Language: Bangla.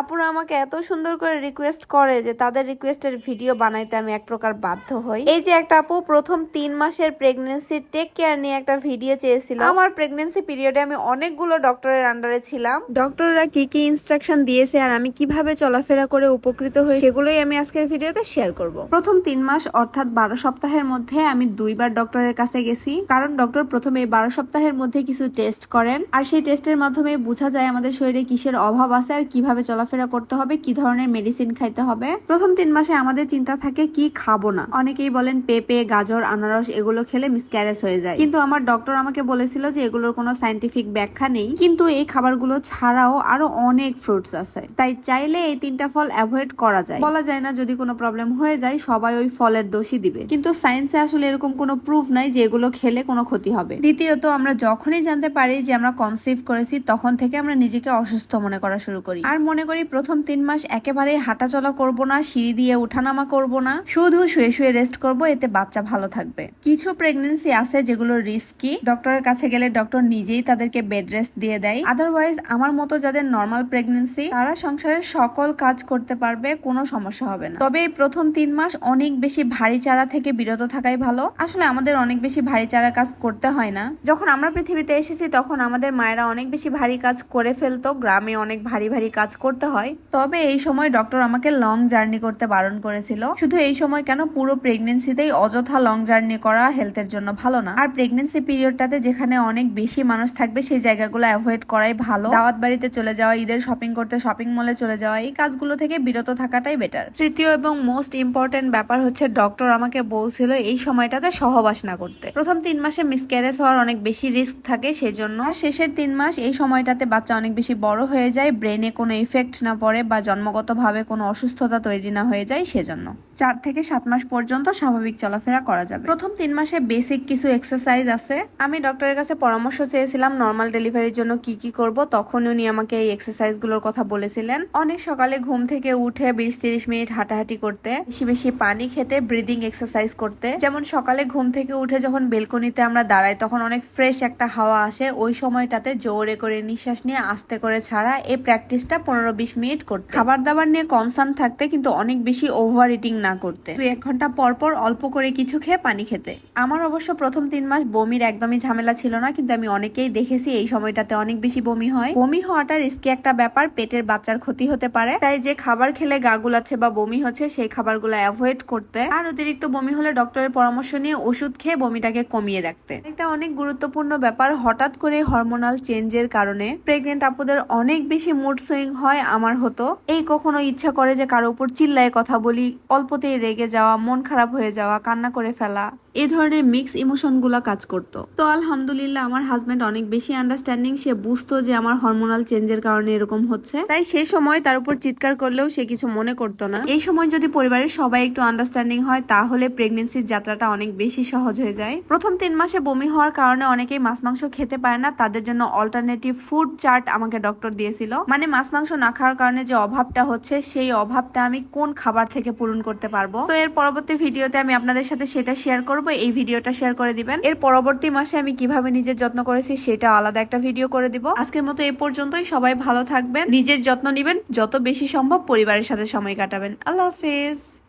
আপুরা আমাকে এত সুন্দর করে রিকোয়েস্ট করে যে তাদের রিকোয়েস্টের ভিডিও বানাইতে আমি এক প্রকার বাধ্য হই। এই যে একটা আপু প্রথম তিন মাসের প্রেগনেন্সির টেক কেয়ার নিয়ে একটা ভিডিও চেয়েছিল। আমার প্রেগনেন্সি পিরিয়ডে আমি অনেকগুলো ডক্টরের আন্ডারে ছিলাম। ডক্টররা কি কি ইনস্ট্রাকশন দিয়েছে আর আমি কীভাবে চলাফেরা করে উপকৃত হই সেগুলোই আমি আজকের ভিডিওতে শেয়ার করব। প্রথম তিন মাস অর্থাৎ বারো সপ্তাহের মধ্যে আমি দুইবার ডক্টরের কাছে গেছি। কারণ ডক্টর প্রথমে এই বারো সপ্তাহের মধ্যে কিছু টেস্ট করেন। আর সেই টেস্টের মাধ্যমে বোঝা যায় আমাদের শরীরে কিসের অভাব আছে আর কীভাবে চলাফেরা করতে হবে, কি ধরনের মেডিসিন খাইতে হবে। প্রথম তিন মাসে আমাদের চিন্তা থাকে, কি খাব না। অনেকেই বলেন পেঁপে, গাজর, আনারস, এগুলো খেলে মিসক্যারেজ হয়ে যায়। কিন্তু আমার ডক্টর আমাকে বলেছিল যে এগুলোর কোনো সাইন্টিফিক ব্যাখ্যা নেই। কিন্তু এই খাবারগুলো ছাড়াও আরও অনেক ফ্রুটস আছে। তাই চাইলে এই তিনটা ফল অ্যাভয়েড করা যায়। বলা যায় না যদি কোনো প্রবলেম হয়ে যায়, সবাই ওই ফলের দোষই দিবে। কিন্তু সায়েন্সে আসলে এরকম কোনো প্রুফ নাই যে এগুলো খেলে কোনো ক্ষতি হবে। দ্বিতীয়ত, আমরা যখনই জানতে পারি যে আমরা কনসিভ করেছি, তখন থেকে আমরা নিজেকে অসুস্থ মনে করা শুরু করি। আর মনে করি প্রথম তিন মাস একেবারে হাঁটাচলা করব না, সিঁড়ি দিয়ে উঠানামা করব না, শুধু শুয়ে শুয়ে রেস্ট করব, এতে বাচ্চা ভালো থাকবে। কিছু প্রেগনেন্সি আছে যেগুলো রিস্কি ডক্টরের কাছে গেলে ডক্টর নিজেই তাদেরকে বেড রেস্ট দিয়ে দেয়। আদারওয়াইজ আমার মতো যাদের নর্মাল প্রেগনেন্সি তারা সংসারের সকল কাজ করতে পারবে, কোনো সমস্যা হবে না। তবে এই প্রথম তিন মাস অনেক বেশি ভারী চারা থেকে বিরত থাকাই ভালো। আসলে আমাদের অনেক বেশি ভারী চারা কাজ করতে হয় না। যখন আমরা পৃথিবীতে এসেছি, তখন আমাদের মায়েরা অনেক বেশি ভারী কাজ করে ফেলতো, গ্রামে অনেক ভারী ভারী কাজ করতে হয়। তবে এই সময় ডক্টর আমাকে লং জার্নি করতে বারণ করেছিল। শুধু এই সময় কেন? পুরো প্রেগনেন্সিতেই অযথা লং জার্নি করা হেলথের জন্য ভালো না। আর প্রেগনেন্সি পিরিয়ডটাতে যেখানে অনেক বেশি মানুষ থাকবে, সেই জায়গাগুলো অ্যাভয়েড করাই ভালো। দাওয়াত বাড়িতে চলে যাওয়া, ঈদের শপিং করতে শপিং মলে চলে যাওয়া, এই কাজগুলো থেকে বিরত থাকাটাই বেটার তৃতীয় এবং মোস্ট ইম্পর্টেন্ট ব্যাপার হচ্ছে ডক্টর আমাকে বলছিল এই সময়টাতে সহবাস না করতে। প্রথম তিন মাসে মিসক্যারেজ হওয়ার অনেক বেশি রিস্ক থাকে সেজন্য। শেষের তিন মাস এই সময়টাতে বাচ্চা অনেক বেশি বড় হয়ে যায় ব্রেনে কোনো ইফেক্ট না পড়ে বা জন্মগতভাবে কোনো অসুস্থতা তৈরি না হয়ে যায় সেজন্য। চার থেকে সাত মাস পর্যন্ত স্বাভাবিক চলাফেরা করা যাবে। প্রথম তিন মাসে বেসিক কিছু এক্সারসাইজ আছে। আমি ডক্টরের কাছে পরামর্শ চেয়েছিলাম নর্মাল ডেলিভারির জন্য কি কি করব, তখন উনি আমাকে এই এক্সারসাইজগুলোর কথা বলেছিলেন। অনেক সকালে ঘুম থেকে উঠে বিশ তিরিশ মিনিট হাঁটাহাঁটি করতে, বেশি বেশি পানি খেতে ব্রিদিং এক্সারসাইজ করতে। যেমন সকালে ঘুম থেকে উঠে যখন বেলকনিতে আমরা দাঁড়াই, তখন অনেক ফ্রেশ একটা হাওয়া আসে। ওই সময়টাতে জোরে করে নিঃশ্বাস নিয়ে আস্তে করে ছাড়া এই প্র্যাকটিসটা পনেরো বিশ মিনিট করতে। খাবার দাবার নিয়ে কনসার্ন থাকতে কিন্তু অনেক বেশি ওভার ইটিং না করতে। দুই এক ঘণ্টা পর পর অল্প করে কিছু খেয়ে পানি খেতে। আমার অবশ্য প্রথম তিন মাস বমির একদমই ঝামেলা ছিল না, কিন্তু আমি অনেকেই দেখেছি এই সময়টাতে অনেক বেশি বমি হয়। বমি হওয়াটা রিস্কি একটা ব্যাপার, পেটের বাচ্চার ক্ষতি হতে পারে। তাই যে খাবার খেলে গা গুলাচ্ছে বা বমি হচ্ছে, সেই খাবারগুলো অ্যাভয়েড করতে। আর অতিরিক্ত বমি হলে ডক্টরের পরামর্শ নিয়ে ওষুধ খেয়ে বমিটাকে কমিয়ে রাখতে। একটা অনেক গুরুত্বপূর্ণ ব্যাপার, হঠাৎ করে হরমোনাল চেঞ্জের কারণে প্রেগনেন্ট আপুদের অনেক বেশি মুড সুইং হয় আমার হতো। এই কখনো ইচ্ছা করে যে কারও উপর চিল্লায় কথা বলি অল্পতেই রেগে যাওয়া, মন খারাপ হয়ে যাওয়া, কান্না করে ফেলা এই ধরনের মিক্স ইমোশনগুলা কাজ করতো। তো আলহামদুলিল্লাহ আমার হাজবেন্ড অনেক বেশি আন্ডারস্ট্যান্ডিং সে বুঝতো যে আমার হরমোনাল চেঞ্জের কারণে এরকম হচ্ছে। তাই সেই সময় তার উপর চিৎকার করলেও সে কিছু মনে করতো না। এই সময় যদি পরিবারের সবাই একটু আন্ডারস্ট্যান্ডিং হয়, তাহলে প্রেগনেন্সির যাত্রাটা অনেক বেশি সহজ হয়ে যায়। প্রথম তিন মাসে বমি হওয়ার কারণে অনেকেই মাছ মাংস খেতে পারে না। তাদের জন্য অল্টারনেটিভ ফুড চার্ট আমাকে ডক্টর দিয়েছিল। মানে মাছ মাংস না খাওয়ার কারণে যে অভাবটা হচ্ছে, সেই অভাবটা আমি কোন খাবার থেকে পূরণ করতে পারব। তো এর পরবর্তী ভিডিওতে আমি আপনাদের সাথে সেটা শেয়ার করব। এই ভিডিওটা শেয়ার করে দিবেন। এর পরবর্তী মাসে আমি কীভাবে নিজের যত্ন করেছি সেটা আলাদা একটা ভিডিও করে দিব। আজকের মতো এ পর্যন্তই। সবাই ভালো থাকবেন। নিজের যত্ন নিবেন। যত বেশি সম্ভব পরিবারের সাথে সময় কাটাবেন। আল্লাহ হাফেজ।